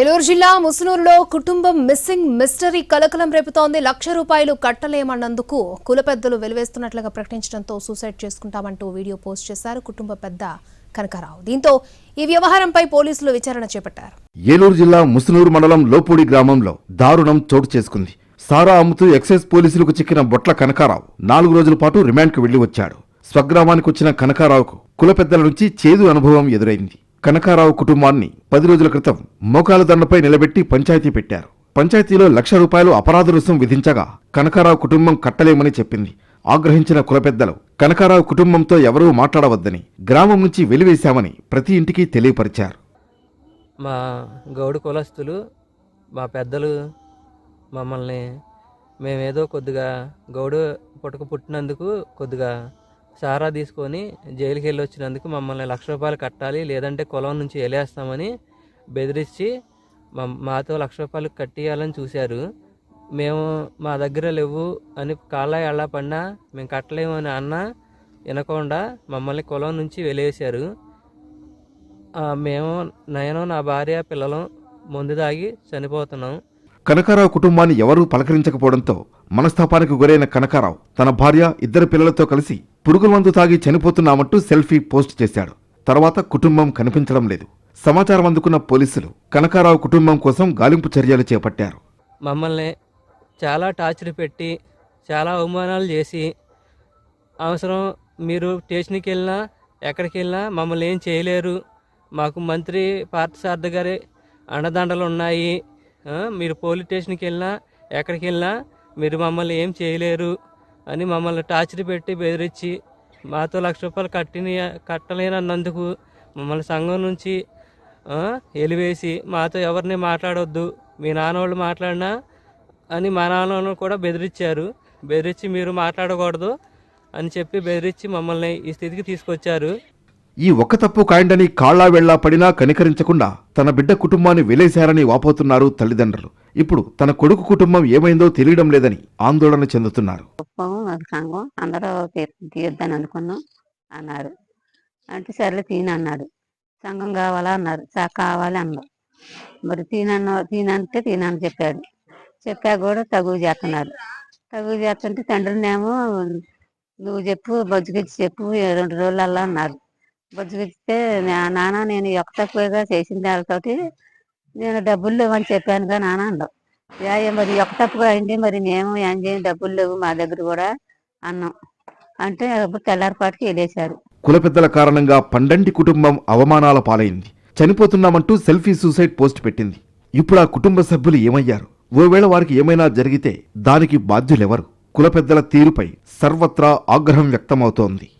ఏలూరు జిల్లా ముసునూరులో కుటుంబం missing mystery కలకలం రేపుతోంది. లక్ష రూపాయలు కట్టలేమన్నందుకు కుల పెద్దలు వెలువేస్తున్నట్లుగా ప్రకటించడంతో సూసైడ్ చేసుకుంటామంటూ వీడియో పోస్ట్ చేశారు కుటుంబ పెద్ద కనకారావు. దీంతో ఈ వ్యవహారంపై పోలీసులు విచారణ చేపట్టారు. ఏలూరు జిల్లా ముసునూరు మండలం లోపూడి గ్రామంలో దారుణం చోటు చేసుకుంది. సారా అమ్ముతూ ఎక్సైజ్ పోలీసులకు చిక్కిన బొట్ల కనకారావు నాలుగు రోజుల పాటు రిమాండ్కు వెళ్ళి వచ్చాడు స్వగ్రామానికి వచ్చిన కనకారావుకు కుల పెద్దల నుంచి చేదు అనుభవం ఎదురైంది. కనకారావు కుటుంబాన్ని పది రోజుల క్రితం మోకాల దండపై నిలబెట్టి పంచాయతీ పెట్టారు. పంచాయతీలో లక్ష రూపాయలు అపరాధ రుసుం విధించగా కనకారావు కుటుంబం కట్టలేమని చెప్పింది. ఆగ్రహించిన కుల పెద్దలు కనకారావు కుటుంబంతో ఎవరూ మాట్లాడవద్దని గ్రామం నుంచి వెలివేశామని ప్రతి ఇంటికి తెలియపరిచారు. మా గౌడు కులస్తులు మా పెద్దలు మమ్మల్ని మేమేదో కొద్దిగా గౌడు పుట్టక పుట్టినందుకు కొద్దిగా సారా తీసుకొని జైలుకి వెళ్ళి వచ్చినందుకు మమ్మల్ని లక్ష రూపాయలు కట్టాలి లేదంటే కులం నుంచి వెళ్ళేస్తామని బెదిరించి మాతో లక్ష రూపాయలు కట్టియాలని చూశారు. మేము మా దగ్గర లేవు అని కాళ్ళ ఎలా పడినా మేము కట్టలేము అని అన్న వినకుండా మమ్మల్ని కులం నుంచి వెలేశారు మేము నేను నా భార్య పిల్లలు ముందు దాగి చనిపోతున్నాం. కనకారావు కుటుంబాన్ని ఎవరూ పలకరించకపోవడంతో మనస్తాపానికి గురైన కనకారావు తన భార్య ఇద్దరు పిల్లలతో కలిసి పురుగుల మందు తాగి చనిపోతున్నామంటూ సెల్ఫీ పోస్ట్ చేశాడు. తర్వాత కుటుంబం కనిపించడం లేదు. సమాచారం అందుకున్న పోలీసులు కనకారావు కుటుంబం కోసం గాలింపు చర్యలు చేపట్టారు. మమ్మల్ని చాలా టార్చర్ పెట్టి చాలా అవమానాలు చేసి అవసరం మీరు స్టేషన్కి వెళ్ళినా ఎక్కడికి వెళ్ళినా మమ్మల్ని ఏం చేయలేరు. మాకు మంత్రి పార్థసారథి గారి అండదండలు ఉన్నాయి. మీరు పోలీస్ స్టేషన్కి వెళ్ళినా ఎక్కడికి వెళ్ళినా మీరు మమ్మల్ని ఏం చేయలేరు. అని మమ్మల్ని టార్చర్ పెట్టి బెదిరించి మాతో లక్ష రూపాయలు కట్టిన కట్టలేనన్నందుకు మమ్మల్ని సంఘం నుంచి ఎలివేసి మాతో ఎవరిని మాట్లాడొద్దు మీ నాన్న వాళ్ళు మాట్లాడినా అని మా నాన్న కూడా బెదిరించారు. బెదిరించి మీరు మాట్లాడకూడదు అని చెప్పి బెదిరించి మమ్మల్ని ఈ స్థితికి తీసుకొచ్చారు. ఈ ఒక్క తప్పు కాయండని కాళ్ళా వెళ్ళా పడినా కనికరించకుండా తన బిడ్డ కుటుంబాన్ని వెలేశారని వాపోతున్నారు తల్లిదండ్రులు. ఇప్పుడు తన కొడుకు కుటుంబం ఏమైందో తెలియడం లేదని ఆందోళన చెందుతున్నారు. సంఘం అందరూ తీయొద్దని అనుకున్నాం అన్నారు. అంటే సర్లే తీన అన్నాడు సంఘం కావాలా అన్నారు. చా కావాలి అన్నారు మరి తీనన్న తీనంటే తీనని చెప్పాడు. చెప్పా కూడా తగువ చేస్తున్నారు. తగువ చేస్తుంటే తండ్రినేమో నువ్వు చెప్పు బొజ్జుకిచ్చి చెప్పు రెండు రోజులల్లా అన్నారు. బొజ్జుకిచ్చితే నా- నాన్న నేను ఈ ఒక్క తక్కువగా చేసిన దానితోటి నేను డబ్బులు లేవని చెప్పానుగా నాన్న అన్నావు. యా మరి ఒక తప్పుగా అయింది మరి మేము ఏం చేయం డబ్బులు లేవు మా దగ్గర కూడా అన్నాం. అంటే అప్పుడు తెల్లారిపాటికి వెళ్ళేశారు కుల పెద్దల కారణంగా పండంటి కుటుంబం అవమానాల పాలైంది. చనిపోతున్నామంటూ సెల్ఫీ సూసైడ్ పోస్ట్ పెట్టింది. ఇప్పుడు ఆ కుటుంబ సభ్యులు ఏమయ్యారు? ఓవేళ వారికి ఏమైనా జరిగితే దానికి బాధ్యులెవరు? కుల పెద్దల తీరుపై సర్వత్రా ఆగ్రహం వ్యక్తమవుతోంది.